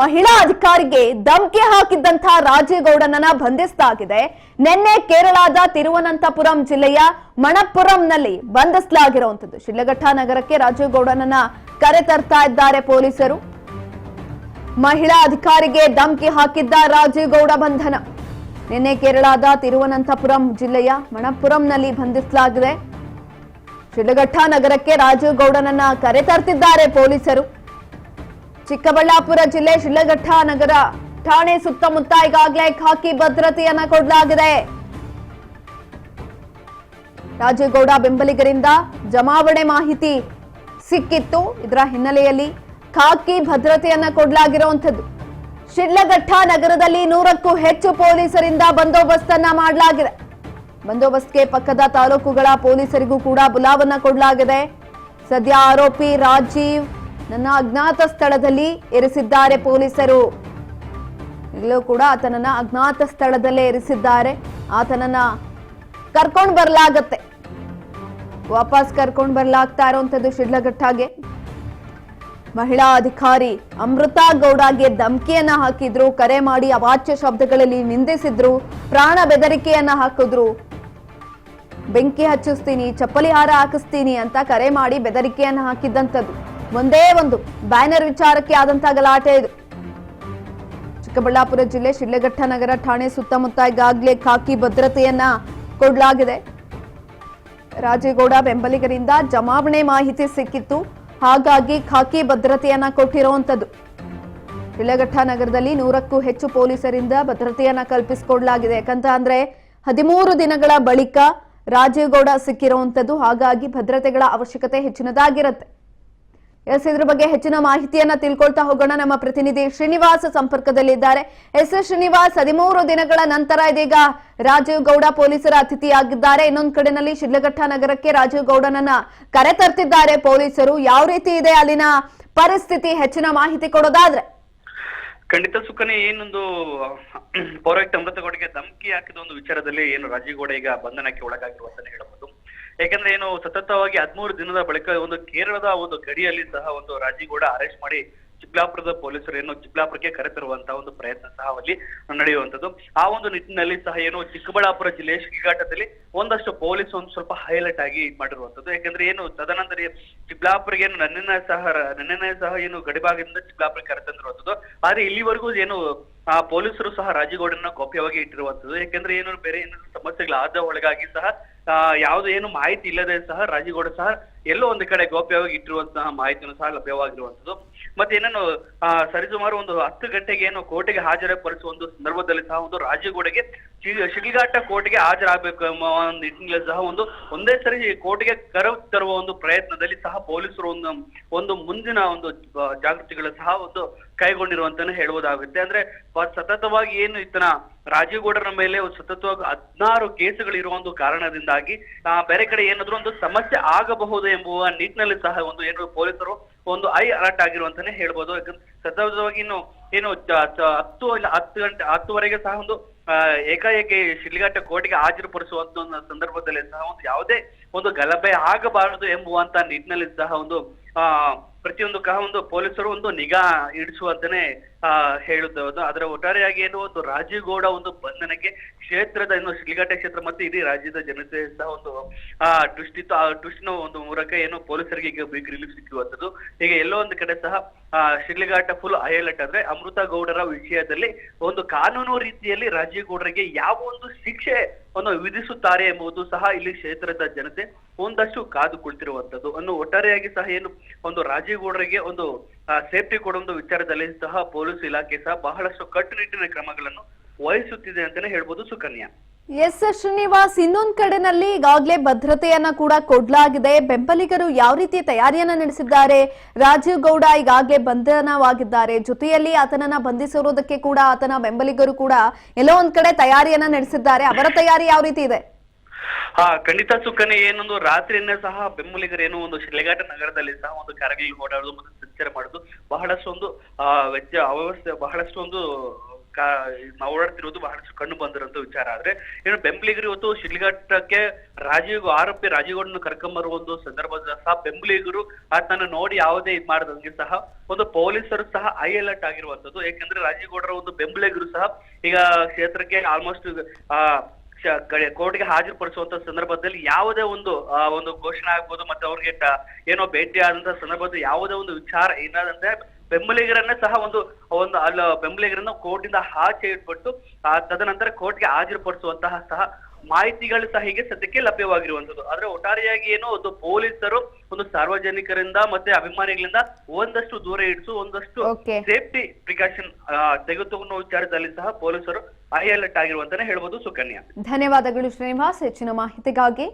ಮಹಿಳಾ ಅಧಿಕಾರಿಗೆ ಧಮ್ಕಿ ಹಾಕಿದ್ದಂತಹ ರಾಜೇಗೌಡನನ್ನ ಬಂಧಿಸಲಾಗಿದೆ ನಿನ್ನೆ ಕೇರಳದ ತಿರುವನಂತಪುರಂ ಜಿಲ್ಲೆಯ ಮಣಪುರಂನಲ್ಲಿ ಬಂಧಿಸಲಾಗಿರುವಂತದ್ದು ಶಿಲ್ಲಘಟ್ಟ ನಗರಕ್ಕೆ ರಾಜೇಗೌಡನನ್ನ ಕರೆ ತರ್ತಾ ಇದ್ದಾರೆ ಪೊಲೀಸರು. ಮಹಿಳಾ ಅಧಿಕಾರಿಗೆ ಧಮ್ಕಿ ಹಾಕಿದ್ದ ರಾಜೇಗೌಡ ಬಂಧನ. ನಿನ್ನೆ ಕೇರಳದ ತಿರುವನಂತಪುರಂ ಜಿಲ್ಲೆಯ ಮಣಪುರಂನಲ್ಲಿ ಬಂಧಿಸಲಾಗಿದೆ. ಶಿಡ್ಲಘಟ್ಟ ನಗರಕ್ಕೆ ರಾಜೇಗೌಡನನ್ನ ಕರೆ ತರ್ತಿದ್ದಾರೆ ಪೊಲೀಸರು. ಚಿಕ್ಕಬಳ್ಳಾಪುರ ಜಿಲ್ಲೆ ಶಿಲ್ಲಘಟ್ಟ ನಗರ ಠಾಣೆ ಸುತ್ತಮುತ್ತ ಈಗಾಗಲೇ ಖಾಕಿ ಭದ್ರತೆಯನ್ನ ಕೊಡಲಾಗಿದೆ. ರಾಜೇಗೌಡ ಬೆಂಬಲಿಗರಿಂದ ಜಮಾವಣೆ ಮಾಹಿತಿ ಸಿಕ್ಕಿತ್ತು. ಇದರ ಹಿನ್ನೆಲೆಯಲ್ಲಿ ಖಾಕಿ ಭದ್ರತೆಯನ್ನ ಕೊಡಲಾಗಿರುವಂಥದ್ದು ಶಿಡ್ಲಘಟ್ಟ ನಗರದಲ್ಲಿ ನೂರಕ್ಕೂ ಹೆಚ್ಚು ಪೊಲೀಸರಿಂದ ಬಂದೋಬಸ್ತನ್ನ ಮಾಡಲಾಗಿದೆ. ಬಂದೋಬಸ್ತ್ಗೆ ಪಕ್ಕದ ತಾಲೂಕುಗಳ ಪೊಲೀಸರಿಗೂ ಕೂಡ ಬುಲಾವನ್ನ ಕೊಡಲಾಗಿದೆ. ಸದ್ಯ ಆರೋಪಿ ರಾಜೀವ್ ನನ್ನ ಅಜ್ಞಾತ ಸ್ಥಳದಲ್ಲಿ ಇರಿಸಿದ್ದಾರೆ ಪೊಲೀಸರು. ಈಗಲೂ ಕೂಡ ಆತನನ್ನ ಅಜ್ಞಾತ ಸ್ಥಳದಲ್ಲೇ ಇರಿಸಿದ್ದಾರೆ. ಆತನನ್ನ ಕರ್ಕೊಂಡು ಬರ್ಲಾಗತ್ತೆ. ವಾಪಸ್ ಕರ್ಕೊಂಡು ಬರ್ಲಾಗ್ತಾ ಇರುವಂತದ್ದು ಶಿಡ್ಲಘಟ್ಟಾಗೆ ಮಹಿಳಾ ಅಧಿಕಾರಿ ಅಮೃತಾ ಗೌಡಗೆ ಧಮಕಿಯನ್ನ ಹಾಕಿದ್ರು, ಕರೆ ಮಾಡಿ ಅವಾಚ್ಯ ಶಬ್ದಗಳಲ್ಲಿ ನಿಂದಿಸಿದ್ರು, ಪ್ರಾಣ ಬೆದರಿಕೆಯನ್ನ ಹಾಕಿದ್ರು. ಬೆಂಕಿ ಹಚ್ಚಿಸ್ತೀನಿ, ಚಪ್ಪಲಿ ಹಾರ ಹಾಕಿಸ್ತೀನಿ ಅಂತ ಕರೆ ಮಾಡಿ ಬೆದರಿಕೆಯನ್ನ ಹಾಕಿದ್ದಂಥದ್ದು. ಒಂದೇ ಒಂದು ಬ್ಯಾನರ್ ವಿಚಾರಕ್ಕೆ ಆದಂತಹ ಗಲಾಟೆ ಇದು. ಚಿಕ್ಕಬಳ್ಳಾಪುರ ಜಿಲ್ಲೆ ಶಿಡ್ಲಘಟ್ಟ ನಗರ ಠಾಣೆ ಸುತ್ತಮುತ್ತ ಈಗಾಗಲೇ ಖಾಕಿ ಭದ್ರತೆಯನ್ನ ಕೊಡಲಾಗಿದೆ. ರಾಜೇಗೌಡ ಬೆಂಬಲಿಗರಿಂದ ಜಮಾವಣೆ ಮಾಹಿತಿ ಸಿಕ್ಕಿತ್ತು. ಹಾಗಾಗಿ ಖಾಕಿ ಭದ್ರತೆಯನ್ನ ಕೊಟ್ಟಿರುವಂತದ್ದು ಶಿಡ್ಲಘಟ್ಟ ನಗರದಲ್ಲಿ ನೂರಕ್ಕೂ ಹೆಚ್ಚು ಪೊಲೀಸರಿಂದ ಭದ್ರತೆಯನ್ನ ಕಲ್ಪಿಸಿಕೊಡಲಾಗಿದೆ. ಯಾಕಂತ ಅಂದ್ರೆ ಹದಿಮೂರು ದಿನಗಳ ಬಳಿಕ ರಾಜೇಗೌಡ ಸಿಕ್ಕಿರುವಂತದ್ದು ಹಾಗಾಗಿ ಭದ್ರತೆಗಳ ಅವಶ್ಯಕತೆ ಹೆಚ್ಚಿನದಾಗಿರುತ್ತೆ. ಎಸ್, ಇದ್ರ ಬಗ್ಗೆ ಹೆಚ್ಚಿನ ಮಾಹಿತಿಯನ್ನ ತಿಳ್ಕೊಳ್ತಾ ಹೋಗೋಣ. ನಮ್ಮ ಪ್ರತಿನಿಧಿ ಶ್ರೀನಿವಾಸ್ ಸಂಪರ್ಕದಲ್ಲಿದ್ದಾರೆ. ಎಸ್, ಶ್ರೀನಿವಾಸ್, ಹದಿಮೂರು ದಿನಗಳ ನಂತರ ಇದೀಗ ರಾಜೀವ್ ಗೌಡ ಪೊಲೀಸರ ಅತಿಥಿಯಾಗಿದ್ದಾರೆ. ಇನ್ನೊಂದು ಕಡೆನಲ್ಲಿ ಶಿಡ್ಲಘಟ್ಟ ನಗರಕ್ಕೆ ರಾಜೀವ್ ಗೌಡನನ್ನ ಕರೆ ತರ್ತಿದ್ದಾರೆ ಪೊಲೀಸರು. ಯಾವ ರೀತಿ ಇದೆ ಅಲ್ಲಿನ ಪರಿಸ್ಥಿತಿ? ಹೆಚ್ಚಿನ ಮಾಹಿತಿ ಕೊಡೋದಾದ್ರೆ. ಖಂಡಿತ ಸುಖನೆ ಏನೊಂದು ಪೌರಾಯುಕ್ತ ಅಮೃತಗೌಡಗೆ ಧಮಕಿ ಹಾಕಿದ ಒಂದು ವಿಚಾರದಲ್ಲಿ ಏನು ರಾಜೀವ್ಗೌಡ ಈಗ ಬಂಧನಕ್ಕೆ ಒಳಗಾಗಿರುವಂತಾನೆ ಹೇಳಬಹುದು. ಯಾಕಂದ್ರೆ ಏನು, ಸತತವಾಗಿ ಹದಿಮೂರು ದಿನದ ಬಳಿಕ ಒಂದು ಕೇರಳದ ಒಂದು ಗಡಿಯಲ್ಲಿ ಸಹ ಒಂದು ರಾಜೀಗೌಡ ಅರೆಸ್ಟ್ ಮಾಡಿ ಚಿಕ್ಕಬಳ್ಳಾಪುರದ ಪೊಲೀಸರು ಏನು ಚಿಕ್ಕಬಳ್ಳಾಪುರಕ್ಕೆ ಕರೆತರುವಂತಹ ಒಂದು ಪ್ರಯತ್ನ ಸಹ ಅಲ್ಲಿ ನಡೆಯುವಂತದ್ದು ಆ ಒಂದು ನಿಟ್ಟಿನಲ್ಲಿ ಸಹ ಏನು ಚಿಕ್ಕಬಳ್ಳಾಪುರ ಜಿಲ್ಲೆಯ ಶ್ರೀಘಾಟದಲ್ಲಿ ಒಂದಷ್ಟು ಪೊಲೀಸ್ ಒಂದು ಸ್ವಲ್ಪ ಹೈಲೈಟ್ ಆಗಿ ಮಾಡಿರುವಂತದ್ದು ಯಾಕಂದ್ರೆ ಏನು, ತದನಂತರ ಚಿಬ್ಲಾಪುರಿಗೆ ಏನು ನನ್ನನ್ನ ಸಹ ನನ್ನ ಸಹ ಏನು ಗಡಿಭಾಗದಿಂದ ಚಿಬ್ಲಾಪುರಿಗೆ ಕರೆತಂದಿರುವಂತದ್ದು ಆದ್ರೆ ಇಲ್ಲಿವರೆಗೂ ಏನು, ಆ ಪೊಲೀಸರು ಸಹ ರಾಜೀಗೌಡನ ಗೌಪ್ಯವಾಗಿ ಇಟ್ಟಿರುವಂತದ್ದು ಯಾಕಂದ್ರೆ ಏನು, ಬೇರೆ ಏನಾದ್ರು ಸಮಸ್ಯೆಗಳಾದ ಒಳಗಾಗಿ ಸಹ ಯಾವ್ದು ಏನು ಮಾಹಿತಿ ಇಲ್ಲದೆ ಸಹ ರಾಜೀಗೌಡ ಸಹ ಎಲ್ಲೋ ಒಂದು ಕಡೆ ಗೌಪ್ಯವಾಗಿ ಇಟ್ಟಿರುವಂತಹ ಮಾಹಿತಿಯನ್ನು ಸಹ ಲಭ್ಯವಾಗಿರುವಂತದ್ದು ಮತ್ತೆ ಏನನ್ನು ಸರಿಸುಮಾರು ಒಂದು ಹತ್ತು ಗಂಟೆಗೆ ಏನು ಕೋರ್ಟಿಗೆ ಹಾಜರುಪಡಿಸುವ ಒಂದು ಸಂದರ್ಭದಲ್ಲಿ ಸಹ ಒಂದು ರಾಜೀಗೌಡಗೆ ಶಿಡ್ಲಘಾಟ ಕೋರ್ಟ್ಗೆ ಹಾಜರಾಗಬೇಕು ನಿಟ್ಟಿನಲ್ಲಿ ಸಹ ಒಂದು ಒಂದೇ ಸರಿ ಕೋರ್ಟ್ಗೆ ಕರೆ ತರುವ ಒಂದು ಪ್ರಯತ್ನದಲ್ಲಿ ಸಹ ಪೊಲೀಸರು ಒಂದು ಒಂದು ಮುಂದಿನ ಒಂದು ಜಾಗೃತಿಗಳು ಸಹ ಒಂದು ಕೈಗೊಂಡಿರುವಂತಾನೆ ಹೇಳುವುದಾಗುತ್ತೆ. ಅಂದ್ರೆ ಸತತವಾಗಿ ಏನು ಇತನ ರಾಜೀವ್ಗೌಡರ ಮೇಲೆ ಸತತವಾಗಿ ಹದಿನಾರು ಕೇಸುಗಳು ಇರುವ ಒಂದು ಕಾರಣದಿಂದಾಗಿ ಆ, ಬೇರೆ ಕಡೆ ಏನಾದ್ರೂ ಒಂದು ಸಮಸ್ಯೆ ಆಗಬಹುದು ಎಂಬುವ ನಿಟ್ಟಿನಲ್ಲಿ ಸಹ ಒಂದು ಏನು ಪೊಲೀಸರು ಒಂದು ಐ ಅಲರ್ಟ್ ಆಗಿರುವಂತಾನೆ ಹೇಳ್ಬೋದು. ಯಾಕಂದ್ರೆ ಸತತವಾಗಿ ಇನ್ನು ಏನು ಹತ್ತು ಇಲ್ಲ ಹತ್ತು ಗಂಟೆ ಹತ್ತುವರೆಗೆ ಸಹ ಒಂದು ಆ, ಏಕಾಏಕಿ ಶಿಡ್ಲಘಟ್ಟ ಕೋರ್ಟ್ಗೆ ಹಾಜರುಪಡಿಸುವಂತ ಒಂದು ಸಂದರ್ಭದಲ್ಲಿ ಸಹ ಒಂದು ಯಾವುದೇ ಒಂದು ಗಲಭೆ ಆಗಬಾರದು ಎಂಬುವಂತ ನಿಟ್ಟಿನಲ್ಲಿ ಸಹ ಒಂದು ಆ ಪ್ರತಿಯೊಂದು ಕಹ ಒಂದು ಪೊಲೀಸರು ಒಂದು ನಿಗಾ ಇಡಿಸುವಂತಾನೆ ಆ ಹೇಳುವುದು ಅದರ ಒಟ್ಟಾರೆಯಾಗಿ ಏನು ಒಂದು ರಾಜೀಗೌಡ ಗೌಡ ಒಂದು ಬಂಧನಕ್ಕೆ ಕ್ಷೇತ್ರದ ಏನು ಶಿಡ್ಲಘಟ್ಟ ಕ್ಷೇತ್ರ ಮತ್ತು ಇಡೀ ರಾಜ್ಯದ ಜನತೆ ಸಹ ಒಂದು ಆ ದೃಷ್ಟಿ ಆ ದುಷ್ಟಿನ ಒಂದು ಮೂಲಕ ಏನು ಪೊಲೀಸರಿಗೆ ಈಗ ಬಿಗ್ ರಿಲೀಫ್ ಸಿಕ್ಕುವಂಥದ್ದು ಹೀಗೆ ಎಲ್ಲೋ ಒಂದು ಕಡೆ ಸಹ ಆ ಶಿಡ್ಲಘಟ್ಟ ಫುಲ್ ಹೈಲೈಟ್ ಅಂದ್ರೆ ಅಮೃತ ಗೌಡರ ವಿಷಯದಲ್ಲಿ ಒಂದು ಕಾನೂನು ರೀತಿಯಲ್ಲಿ ರಾಜೀವ್ ಗೌಡರಿಗೆ ಯಾವ ಒಂದು ಶಿಕ್ಷೆ ಅನ್ನು ವಿಧಿಸುತ್ತಾರೆ ಎಂಬುದು ಸಹ ಇಲ್ಲಿ ಕ್ಷೇತ್ರದ ಜನತೆ ಒಂದಷ್ಟು ಕಾದು ಕುಳಿತಿರುವಂತದ್ದು. ಅನ್ನು ಒಟ್ಟಾರೆಯಾಗಿ ಸಹ ಏನು ಒಂದು ರಾಜೀವ್ ಗೌಡರಿಗೆ ಒಂದು ಸೇಫ್ಟಿ ಕೊಡುವ ವಿಚಾರದಲ್ಲಿ ಸಹ ಪೊಲೀಸ್ ಇಲಾಖೆ ಸಹ ಬಹಳಷ್ಟು ಕಟ್ಟುನಿಟ್ಟಿನ ಕ್ರಮಗಳನ್ನು ವಹಿಸುತ್ತಿದೆ ಅಂತಾನೆ ಹೇಳ್ಬೋದು ಸುಕನ್ಯಾ. ಎಸ್ ಶ್ರೀನಿವಾಸ್, ಇನ್ನೊಂದ್ ಕಡೆನಲ್ಲಿ ಈಗಾಗಲೇ ಭದ್ರತೆಯನ್ನ ಕೂಡ ಕೊಡ್ಲಾಗಿದೆ. ಬೆಂಬಲಿಗರು ಯಾವ ರೀತಿ ತಯಾರಿಯನ್ನ ನಡೆಸಿದ್ದಾರೆ? ರಾಜೀವ್ ಗೌಡ ಈಗಾಗಲೇ ಬಂಧನವಾಗಿದ್ದಾರೆ. ಜೊತೆಯಲ್ಲಿ ಆತನನ್ನ ಬಂಧಿಸಿರುವುದಕ್ಕೆ ಕೂಡ ಆತನ ಬೆಂಬಲಿಗರು ಕೂಡ ಎಲ್ಲೋ ಒಂದ್ ಕಡೆ ತಯಾರಿಯನ್ನ ನಡೆಸಿದ್ದಾರೆ. ಅವರ ತಯಾರಿ ಯಾವ ರೀತಿ ಇದೆ? ಹಾ, ಖಂಡಿತ ಸುಖನೆ ಏನೊಂದು ರಾತ್ರಿಯನ್ನೇ ಸಹ ಬೆಂಬಲಿಗರು ಏನೋ ಒಂದು ಶಿಲೆಘಾಟ ನಗರದಲ್ಲಿ ಸಹ ಒಂದು ಕಾರ್ಯಗಳಲ್ಲಿ ಓಡಾಡುದು ಮತ್ತು ಸಂಚಾರ ಮಾಡುದು ಬಹಳಷ್ಟು ಒಂದು ಆ ವೆಚ್ಚ ಅವ್ಯವಸ್ಥೆ ಬಹಳಷ್ಟು ಒಂದು ನಾವು ಓಡಾಡ್ತಿರೋದು ಬಹಳಷ್ಟು ಕಣ್ಣು ಬಂದಿರೋಂಥ ವಿಚಾರ. ಆದ್ರೆ ಏನು ಬೆಂಬಲಿಗರು ಇವತ್ತು ಶಿಡ್ಲಘಟ್ಟಕ್ಕೆ ರಾಜೀವ್ ಆರೋಪಿ ರಾಜೀವ್ಗೌಡನ ಕರ್ಕೊಂಬರುವ ಒಂದು ಸಂದರ್ಭದಲ್ಲಿ ಸಹ ಬೆಂಬಲಿಗರು ಆತನ ನೋಡಿ ಯಾವುದೇ ಇದ್ ಮಾಡದಂಗೆ ಸಹ ಒಂದು ಪೊಲೀಸರು ಸಹ ಹೈ ಅಲರ್ಟ್ ಆಗಿರುವಂತದ್ದು. ಯಾಕಂದ್ರೆ ರಾಜೀವ್ಗೌಡರ ಒಂದು ಬೆಂಬಲಿಗರು ಸಹ ಈಗ ಕ್ಷೇತ್ರಕ್ಕೆ ಆಲ್ಮೋಸ್ಟ್ ಆ ಕೋರ್ಟ್ಗೆ ಹಾಜರುಪಡಿಸುವಂತ ಸಂದರ್ಭದಲ್ಲಿ ಯಾವುದೇ ಒಂದು ಒಂದು ಘೋಷಣೆ ಆಗ್ಬೋದು, ಮತ್ತೆ ಅವ್ರಿಗೆ ಏನೋ ಭೇಟಿ ಆದಂತ ಸಂದರ್ಭದಲ್ಲಿ ಯಾವುದೇ ಒಂದು ವಿಚಾರ ಏನಾದಂತೆ ಬೆಂಬಲಿಗರನ್ನ ಸಹ ಒಂದು ಒಂದು ಅಲ್ಲ ಬೆಂಬಲಿಗರನ್ನ ಕೋರ್ಟಿಂದ ಆಚೆ ಇಟ್ಬಿಟ್ಟು ಆ ತದನಂತರ ಕೋರ್ಟ್ಗೆ ಹಾಜರುಪಡಿಸುವಂತಹ ಸಹ ಮಾಹಿತಿಗಳು ಸಹ ಹೀಗೆ ಸದ್ಯಕ್ಕೆ ಲಭ್ಯವಾಗಿರುವಂತದ್ದು ಆದ್ರೆ ಒಟ್ಟಾರೆಯಾಗಿ ಏನು ಒಂದು ಪೊಲೀಸರು ಒಂದು ಸಾರ್ವಜನಿಕರಿಂದ ಮತ್ತೆ ಅಭಿಮಾನಿಗಳಿಂದ ಒಂದಷ್ಟು ದೂರ ಇಡಿಸು ಒಂದಷ್ಟು ಸೇಫ್ಟಿ ಪ್ರಿಕಾಷನ್ ತೆಗೆದುಕೊಂಡು ವಿಚಾರದಲ್ಲಿ ಸಹ ಪೊಲೀಸರು ಹೈ ಅಲರ್ಟ್ ಆಗಿರುವಂತಾನೆ ಹೇಳ್ಬೋದು ಸುಕನ್ಯಾ. ಧನ್ಯವಾದಗಳು ಶ್ರೀನಿವಾಸ್. ಹೆಚ್ಚಿನ ಮಾಹಿತಿಗಾಗಿ